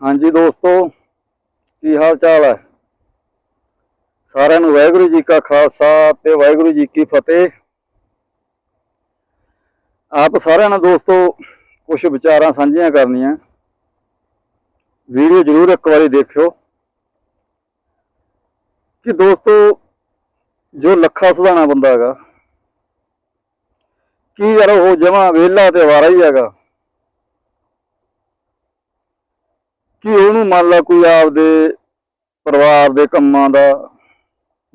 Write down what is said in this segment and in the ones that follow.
ਹਾਂਜੀ ਦੋਸਤੋ, ਕੀ ਹਾਲ ਚਾਲ ਹੈ? ਸਾਰਿਆਂ ਨੂੰ ਵਾਹਿਗੁਰੂ ਜੀ ਕਾ ਖਾਲਸਾ ਤੇ ਵਾਹਿਗੁਰੂ ਜੀ ਕੀ ਫਤਿਹ। ਆਪ ਸਾਰਿਆਂ ਨਾਲ ਦੋਸਤੋ ਕੁਝ ਵਿਚਾਰਾਂ ਸਾਂਝੀਆਂ ਕਰਨੀਆਂ। ਵੀਡੀਓ ਜ਼ਰੂਰ ਇੱਕ ਵਾਰੀ ਦੇਖਿਓ। ਕਿ ਦੋਸਤੋ, ਜੋ ਲੱਖਾ ਸੁਧਾਣਾ ਬੰਦਾ ਹੈਗਾ, ਕੀ ਯਾਰ ਉਹ ਜਮਾ ਵਿਹਲਾ ਤੇ ਵਾਰਾ ਹੀ ਹੈਗਾ। ਕਿ ਉਹਨੂੰ ਮੰਨ ਲਾ ਕੋਈ ਆਪਦੇ ਪਰਿਵਾਰ ਦੇ ਕੰਮਾਂ ਦਾ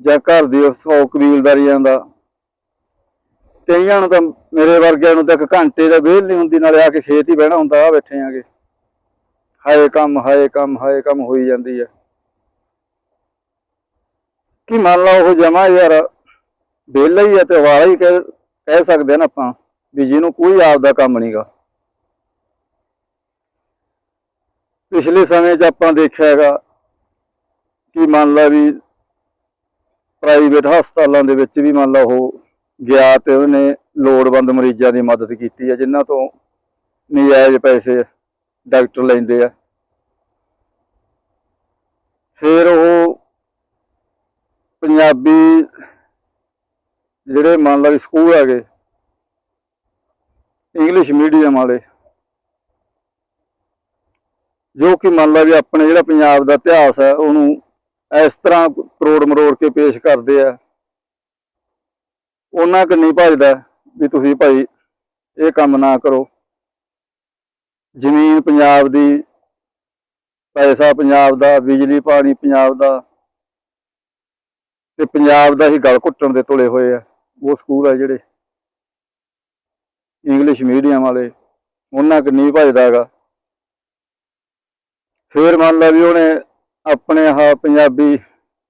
ਜਾਂ ਘਰ ਦੀ ਸੌ ਕਬੀਲਦਾਰੀਆਂ ਦਾ, ਕਈਆਂ ਨੂੰ ਤਾਂ ਮੇਰੇ ਵਰਗਿਆਂ ਨੂੰ ਤਾਂ ਇੱਕ ਘੰਟੇ ਦਾ ਵਿਹਲ ਨਹੀਂ ਹੁੰਦੀ, ਨਾਲੇ ਆ ਕੇ ਖੇਤ ਹੀ ਬਹਿਣਾ ਹੁੰਦਾ ਆ ਬੈਠੇ ਆਂਗੇ। ਹਾਏ ਕੰਮ ਹਾਏ ਕੰਮ ਹਾਏ ਕੰਮ ਹੋਈ ਜਾਂਦੀ ਹੈ ਕਿ ਮੰਨ ਲਾ ਉਹ ਜਮਾ ਯਾਰ ਵਿਹਲਾ ਹੀ ਹੈ ਤੇ ਵਾਰਾ ਹੀ ਕਹਿ ਕਹਿ ਸਕਦੇ ਆ ਨਾ ਆਪਾਂ, ਵੀ ਜਿਹਨੂੰ ਕੋਈ ਆਪਦਾ ਕੰਮ ਨਹੀਂਗਾ ਪਿਛਲੇ ਸਮੇਂ 'ਚ ਆਪਾਂ ਦੇਖਿਆ ਹੈਗਾ ਕਿ ਮੰਨ ਲਾ ਵੀ ਪ੍ਰਾਈਵੇਟ ਹਸਪਤਾਲਾਂ ਦੇ ਵਿੱਚ ਵੀ ਮੰਨ ਲਾ ਉਹ ਗਿਆ ਤੇ ਉਹਨੇ ਲੋੜਵੰਦ ਮਰੀਜ਼ਾਂ ਦੀ ਮਦਦ ਕੀਤੀ ਹੈ, ਜਿਨ੍ਹਾਂ ਤੋਂ ਨਜਾਇਜ਼ ਪੈਸੇ ਡਾਕਟਰ ਲੈਂਦੇ ਆ। ਫਿਰ ਉਹ ਪੰਜਾਬੀ ਜਿਹੜੇ ਮੰਨ ਲਾ ਵੀ ਸਕੂਲ ਹੈਗੇ ਇੰਗਲਿਸ਼ ਮੀਡੀਅਮ ਵਾਲੇ ਜੋ ਕਿ ਮੰਨ ਲਾ ਵੀ ਆਪਣੇ ਜਿਹੜਾ ਪੰਜਾਬ ਦਾ ਇਤਿਹਾਸ ਹੈ, ਉਹਨੂੰ ਇਸ ਤਰ੍ਹਾਂ ਕਰੋੜ ਮਰੋੜ ਕੇ ਪੇਸ਼ ਕਰਦੇ ਆ। ਉਹਨਾਂ ਕਿ ਨਹੀਂ ਭਜਦਾ ਵੀ ਤੁਸੀਂ ਭਾਈ ਇਹ ਕੰਮ ਨਾ ਕਰੋ। ਜ਼ਮੀਨ ਪੰਜਾਬ ਦੀ, ਪੈਸਾ ਪੰਜਾਬ ਦਾ, ਬਿਜਲੀ, ਪਾਣੀ ਪੰਜਾਬ ਦਾ ਤੇ ਪੰਜਾਬ ਦਾ ਹੀ ਗਲ ਘੁੱਟਣ ਦੇ ਤੁਲੇ ਹੋਏ ਆ। ਉਹ ਸਕੂਲ ਆ ਜਿਹੜੇ। ਇੰਗਲਿਸ਼ ਮੀਡੀਅਮ ਵਾਲੇ। ਉਹਨਾਂ ਕਿ ਨਹੀਂ ਭਜਦਾ ਹੈਗਾ। ਫੇਰ ਮੰਨ ਲਾ ਵੀ ਉਹਨੇ ਆਪਣੇ ਆਹ ਪੰਜਾਬੀ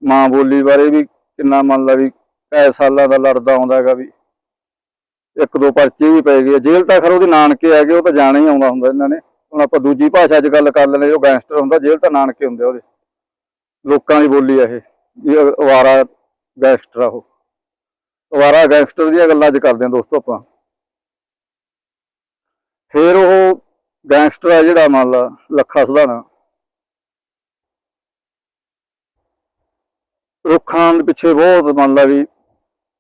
ਮਾਂ ਬੋਲੀ ਬਾਰੇ ਵੀ ਕਿੰਨਾ ਮੰਨ ਲਾ ਵੀ ਕਈ ਸਾਲਾਂ ਦਾ ਲੜਦਾ ਆਉਂਦਾ ਹੈਗਾ ਵੀ। ਇੱਕ ਦੋ ਪਰਚੇ ਵੀ ਪੈ ਗਏ। ਜੇਲ੍ਹ ਤਾਂ ਖਰ ਉਹਦੇ ਨਾਨਕੇ ਹੈਗੇ, ਉਹ ਤਾਂ ਜਾਣਾ ਹੀ ਆਉਂਦਾ ਹੁੰਦਾ ਇਹਨਾਂ ਨੇ। ਹੁਣ ਆਪਾਂ ਦੂਜੀ ਭਾਸ਼ਾ 'ਚ ਗੱਲ ਕਰ ਲੈਂਦੇ, ਜੋ ਗੈਂਗਸਟਰ ਹੁੰਦਾ, ਜੇਲ੍ਹ ਤਾਂ ਨਾਨਕੇ ਹੁੰਦੇ ਆ ਉਹਦੇ। ਲੋਕਾਂ ਦੀ ਬੋਲੀ ਆ ਇਹ, ਵੀ ਅਵਾਰਾ ਗੈਂਗਸਟਰ ਆ ਉਹ। ਅਵਾਰਾ ਗੈਂਗਸਟਰ ਦੀਆਂ ਗੱਲਾਂ ਅੱਜ ਕਰਦੇ ਹਾਂ ਦੋਸਤੋ ਆਪਾਂ। ਫੇਰ ਉਹ ਗੈਂਗਸਟਰ ਆ ਜਿਹੜਾ ਮੰਨ ਲਾ ਲੱਖਾ ਸੁਧਾਣਾ। ਰੁੱਖਾਂ ਦੇ ਪਿੱਛੇ ਬਹੁਤ ਮੰਨ ਲਾ ਵੀ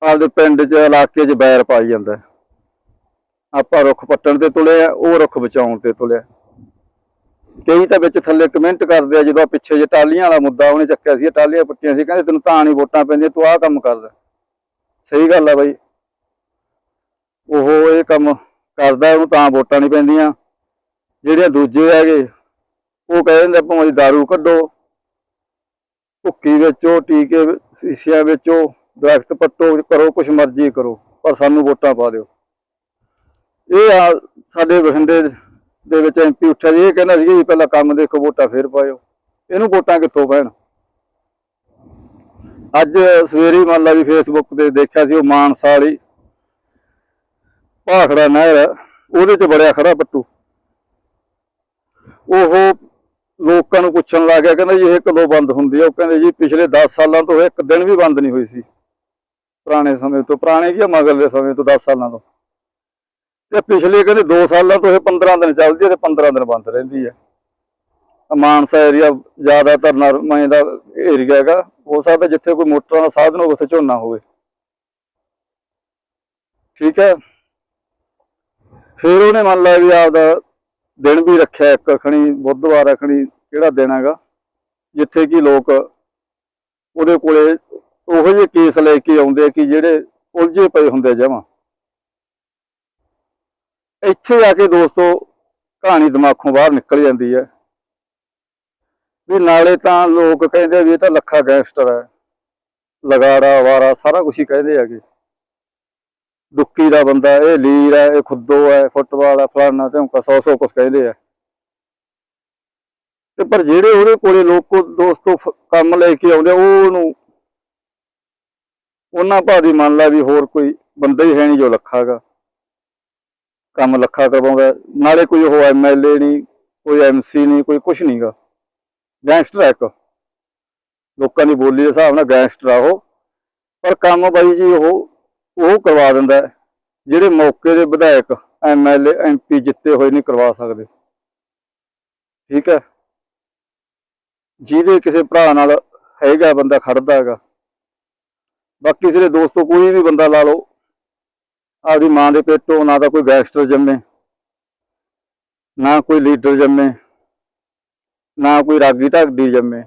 ਆਪਦੇ ਪਿੰਡ 'ਚ, ਇਲਾਕੇ 'ਚ ਬੈਰ ਪਾਈ ਜਾਂਦਾ ਆਪਾਂ ਰੁੱਖ ਪੱਟਣ ਤੇ ਤੁਲੇ ਆ, ਉਹ ਰੁੱਖ ਬਚਾਉਣ ਤੇ ਤੁਲਿਆ ਕਈ ਤਾਂ ਵਿੱਚ ਥੱਲੇ ਕਮੈਂਟ ਕਰਦੇ ਆ, ਜਦੋਂ ਪਿੱਛੇ ਜੇ ਟਾਲੀਆਂ ਵਾਲਾ ਮੁੱਦਾ ਉਹਨੇ ਚੱਕਿਆ ਸੀ, ਇਹ ਟਾਲੀਆਂ ਪੱਟੀਆਂ ਸੀ, ਕਹਿੰਦੇ ਤੈਨੂੰ ਤਾਂ ਨਹੀਂ ਵੋਟਾਂ ਪੈਂਦੀਆਂ, ਤੂੰ ਆਹ ਕੰਮ ਕਰਦਾ। ਸਹੀ ਗੱਲ ਆ ਬਾਈ। ਉਹ ਇਹ ਕੰਮ ਕਰਦਾ, ਉਹਨੂੰ ਤਾਂ ਵੋਟਾਂ ਨਹੀਂ ਪੈਂਦੀਆਂ। ਜਿਹੜੇ ਦੂਜੇ ਹੈਗੇ, ਉਹ ਕਹਿੰਦੇ ਭਾਵੇਂ ਦਾਰੂ ਕੱਢੋ ਭੁੱਕੀ ਵੇਚੋ ਟੀਕੇ ਸੀਸਿਆਂ ਵੇਚੋ ਦਰਖਤ ਪੱਟੋ ਕਰੋ ਕੁਛ ਮਰਜ਼ੀ ਕਰੋ ਪਰ ਸਾਨੂੰ ਵੋਟਾਂ ਪਾ ਦਿਓ। ਇਹ ਆ ਸਾਡੇ ਬਠਿੰਡੇ ਦੇ ਵਿੱਚ ਐਮਪੀ ਉੱਠਿਆ ਜੀ ਇਹ ਕਹਿੰਦਾ ਸੀ ਜੀ ਪਹਿਲਾਂ ਕੰਮ ਦੇਖੋ ਵੋਟਾਂ ਫੇਰ ਪਾਇਓ। ਇਹਨੂੰ ਵੋਟਾਂ ਕਿੱਥੋਂ ਪੈਣ? ਅੱਜ ਸਵੇਰੇ ਮੰਨ ਲਾ ਵੀ ਫੇਸਬੁੱਕ ਤੇ ਦੇਖਿਆ ਸੀ ਉਹ ਮਾਨਸਾ ਵਾਲੀ ਭਾਖੜਾ ਨਹਿਰ ਹੈ, ਉਹਦੇ 'ਚ ਬੜਿਆ ਖੜਾ ਪੱਟੂ। ਉਹ ਲੋਕਾਂ ਨੂੰ ਪੁੱਛਣ ਲੱਗ ਗਿਆ, ਕਹਿੰਦਾ ਜੀ ਇਹ ਕਦੋਂ ਬੰਦ ਹੁੰਦੀ ਹੈ ਉਹ ਕਹਿੰਦੇ ਜੀ ਪਿਛਲੇ 10 ਸਾਲਾਂ ਤੋਂ ਇੱਕ ਦਿਨ ਵੀ ਬੰਦ ਨਹੀਂ ਹੋਈ ਸੀ। ਪੁਰਾਣੇ ਸਮੇਂ ਤੋਂ, ਪੁਰਾਣੇ ਕੀ ਮਗਰਲੇ ਸਮੇਂ ਤੋਂ 10 ਸਾਲਾਂ ਤੋਂ। ਤੇ ਪਿਛਲੇ ਕਹਿੰਦੇ 2 ਸਾਲਾਂ ਤੋਂ ਇਹ 15 ਦਿਨ ਚੱਲਦੀ ਹੈ ਤੇ 15 ਦਿਨ ਬੰਦ ਰਹਿੰਦੀ ਹੈ ਮਾਨਸਾ ਏਰੀਆ ਜ਼ਿਆਦਾਤਰ ਨਰਮੇ ਦਾ ਏਰੀਆ ਹੈਗਾ, ਹੋ ਸਕਦਾ ਜਿੱਥੇ ਕੋਈ ਮੋਟਰਾਂ ਦਾ ਸਾਧਨ ਹੋਵੇ, ਉੱਥੇ ਝੋਨਾ ਹੋਵੇ। ਠੀਕ ਹੈ ਫਿਰ ਉਹਨੇ ਮੰਨ ਲਿਆ ਵੀ ਆਪਦਾ ਦਿਨ ਵੀ ਰੱਖਿਆ, ਇੱਕ ਖਣੀ ਬੁੱਧਵਾਰ ਅਖਣੀ ਕਿਹੜਾ ਦਿਨ ਹੈਗਾ? ਜਿੱਥੇ ਕਿ ਲੋਕ ਉਹਦੇ ਕੋਲੇ ਉਹੋ ਜਿਹੇ ਕੇਸ ਲੈ ਕੇ ਆਉਂਦੇ ਕਿ ਜਿਹੜੇ ਉਲਝੇ ਪਏ ਹੁੰਦੇ ਜਮਾ। ਇੱਥੇ ਆ ਕੇ ਦੋਸਤੋ ਕਹਾਣੀ ਦਿਮਾਗੋਂ ਬਾਹਰ ਨਿਕਲ ਜਾਂਦੀ ਹੈ। ਵੀ ਨਾਲੇ ਤਾਂ ਲੋਕ ਕਹਿੰਦੇ ਆ ਵੀ ਇਹ ਤਾਂ ਲੱਖਾ ਗੈਂਗਸਟਰ ਹੈ। ਲਗਾੜਾ, ਵਾਰਾ, ਸਾਰਾ ਕੁਝ ਹੀ ਕਹਿੰਦੇ ਹੈਗੇ। ਦੁੱਕੀ ਦਾ ਬੰਦਾ ਇਹ ਲੀਰ ਹੈ, ਇਹ ਖੁੱਦੋ ਹੈ, ਫੁੱਟਬਾਲ ਹੈ, ਫਲਾਨਾ ਧਮਕਾ ਸੌ ਸੌ ਕੁਛ ਕਹਿੰਦੇ ਆ। ਤੇ ਪਰ ਜਿਹੜੇ ਉਹਦੇ ਕੋਲੇ ਲੋਕ ਦੋਸਤੋ ਕੰਮ ਲੈ ਕੇ ਆਉਂਦੇ ਉਹ ਉਹਨੂੰ ਉਹਨਾਂ ਭਾਦੀ ਮੰਨ ਲਾ ਵੀ ਹੋਰ ਕੋਈ ਬੰਦਾ ਹੀ ਹੈ ਨਹੀਂ ਜੋ ਲੱਖਾ ਗਾ ਕੰਮ ਲੱਖਾ ਕਰਵਾਉਂਦਾ ਨਾਲੇ ਕੋਈ ਉਹ ਐਮਐਲਏ ਨਹੀਂ, ਕੋਈ ਐਮਸੀ ਨਹੀਂ, ਕੋਈ ਕੁਛ ਨਹੀਂਗਾ ਗੈਂਗਸਟਰ ਹੈ ਇੱਕ। ਲੋਕਾਂ ਦੀ ਬੋਲੀ ਦੇ ਹਿਸਾਬ ਨਾਲ ਗੈਂਗਸਟਰ ਆ ਉਹ। ਪਰ ਕੰਮ ਬਾਈ ਜੀ ਉਹ ਉਹ ਕਰਵਾ ਦਿੰਦਾ ਜਿਹੜੇ ਮੌਕੇ ਦੇ ਵਿਧਾਇਕ ਐਮਐਲਏ ਐਮਪੀ ਜਿੱਤੇ ਹੋਏ ਨਹੀਂ ਕਰਵਾ ਸਕਦੇ। ਠੀਕ ਹੈ? ਜਿਹਦੇ ਕਿਸੇ ਭਰਾ ਨਾਲ ਹੈਗਾ ਬੰਦਾ, ਖੜਦਾ ਹੈਗਾ। ਬਾਕੀ ਸਿਰੇ ਦੋਸਤੋ, ਕੋਈ ਵੀ ਬੰਦਾ ਲਾ ਲਓ, ਆਪਦੀ ਮਾਂ ਦੇ ਪੇਟੋਂ ਨਾ ਤਾਂ ਕੋਈ ਗੈਂਗਸਟਰ ਜੰਮੇ, ਨਾ ਕੋਈ ਲੀਡਰ ਜੰਮੇ, ਨਾ ਕੋਈ ਰਾਗੀ ਢਾਗਡੀ ਜੰਮੇ।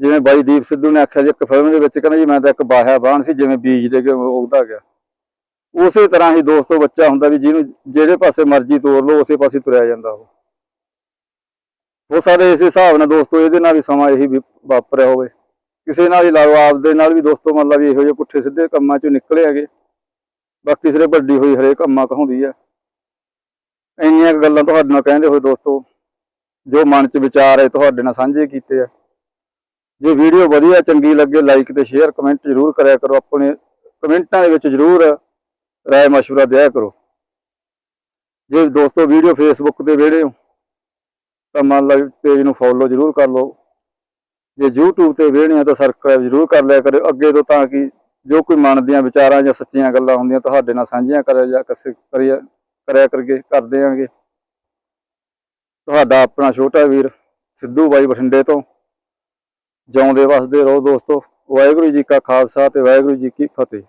ਜਿਵੇਂ ਬਾਈ ਦੀਪ ਸਿੱਧੂ ਨੇ ਆਖਿਆ ਜੀ ਇੱਕ ਫਿਲਮ ਦੇ ਵਿੱਚ ਕਹਿੰਦਾ ਜੀ ਮੈਂ ਤਾਂ ਇੱਕ ਬਾਹਿਆ ਬਾਣ ਸੀ, ਜਿਵੇਂ ਬੀਜ ਦੇ ਕੇ ਉਗਦਾ ਗਿਆ। ਉਸੇ ਤਰ੍ਹਾਂ ਹੀ ਦੋਸਤੋ ਬੱਚਾ ਹੁੰਦਾ ਵੀ ਜਿਹਨੂੰ ਜਿਹੜੇ ਪਾਸੇ ਮਰਜ਼ੀ ਤੋਰ ਲਓ, ਉਸੇ ਪਾਸੇ ਤੁਰਿਆ ਜਾਂਦਾ ਉਹ। ਉਹ ਸਾਡੇ ਇਸ ਹਿਸਾਬ ਨਾਲ ਦੋਸਤੋ ਇਹਦੇ ਨਾਲ ਵੀ ਸਮਾਂ ਇਹੀ ਵਾਪਰਿਆ ਹੋਵੇ। ਕਿਸੇ ਨਾਲ ਹੀ ਲਾਓ ਲਓ, ਆਪਦੇ ਨਾਲ ਵੀ ਦੋਸਤੋ ਮੰਨ ਲਾ ਵੀ ਇਹੋ ਜਿਹੇ ਪੁੱਠੇ ਸਿੱਧੇ ਕੰਮਾਂ ਚੋਂ ਨਿਕਲੇ ਹੈਗੇ। ਬਾਕੀ ਸਿਰੇ ਵੱਡੀ ਹੋਈ ਹਰੇਕ ਕੰਮਾਂ ਕਹਾਉਂਦੀ ਆ। ਇੰਨੀਆਂ ਕੁ ਗੱਲਾਂ ਤੁਹਾਡੇ ਨਾਲ ਕਹਿੰਦੇ ਹੋਏ ਦੋਸਤੋ, ਜੋ ਮਨ 'ਚ ਵਿਚਾਰ ਹੈ, ਤੁਹਾਡੇ ਨਾਲ ਸਾਂਝੇ ਕੀਤੇ ਆ। ਜੇ ਵੀਡੀਓ ਵਧੀਆ ਚੰਗੀ ਲੱਗੇ ਲਾਈਕ ਤੇ ਸ਼ੇਅਰ ਕਮੈਂਟ ਜ਼ਰੂਰ ਕਰਿਆ ਕਰੋ। ਆਪਣੇ ਕਮੈਂਟਾਂ ਦੇ ਵਿੱਚ ਜ਼ਰੂਰ ਰਾਏ ਮਸ਼ਵਰਾ ਦਿਆ ਕਰੋ। ਜੇ ਦੋਸਤੋ ਵੀਡੀਓ ਫੇਸਬੁੱਕ ਤੇ ਵੇੜੇ ਹੋ, ਤਾਂ ਮੰਨ ਲਓ ਪੇਜ ਨੂੰ ਫੋਲੋ ਜ਼ਰੂਰ ਕਰ ਲਓ। ਜੇ YouTube ਤੇ ਵੇਹਣੇ ਆ ਤਾਂ ਸਬਸਕ੍ਰਾਈਬ ਜ਼ਰੂਰ ਕਰ ਲਿਆ ਕਰਿਓ। ਅੱਗੇ ਤੋਂ ਤਾਂ ਕਿ ਜੋ ਕੋਈ ਮਨ ਦੀਆਂ ਵਿਚਾਰਾਂ ਜਾਂ ਸੱਚੀਆਂ ਗੱਲਾਂ ਹੁੰਦੀਆਂ ਤੁਹਾਡੇ ਨਾਲ ਸਾਂਝੀਆਂ ਕਰਿਆ ਜਾਂ ਕਿਸੇ ਕਰਿਆ ਕਰਿਆ ਕਰਗੇ ਕਰ ਦੇਵਾਂਗੇ ਤੁਹਾਡਾ ਆਪਣਾ ਛੋਟਾ ਵੀਰ ਸਿੱਧੂ ਬਾਈ ਬਠਿੰਡੇ ਤੋਂ ਜਿਉਂਦੇ ਵਸਦੇ ਰਹੋ ਦੋਸਤੋ ਵਾਹਿਗੁਰੂ ਜੀ ਕਾ ਖਾਲਸਾ ਤੇ ਵਾਹਿਗੁਰੂ ਜੀ ਕੀ ਫਤਿਹ।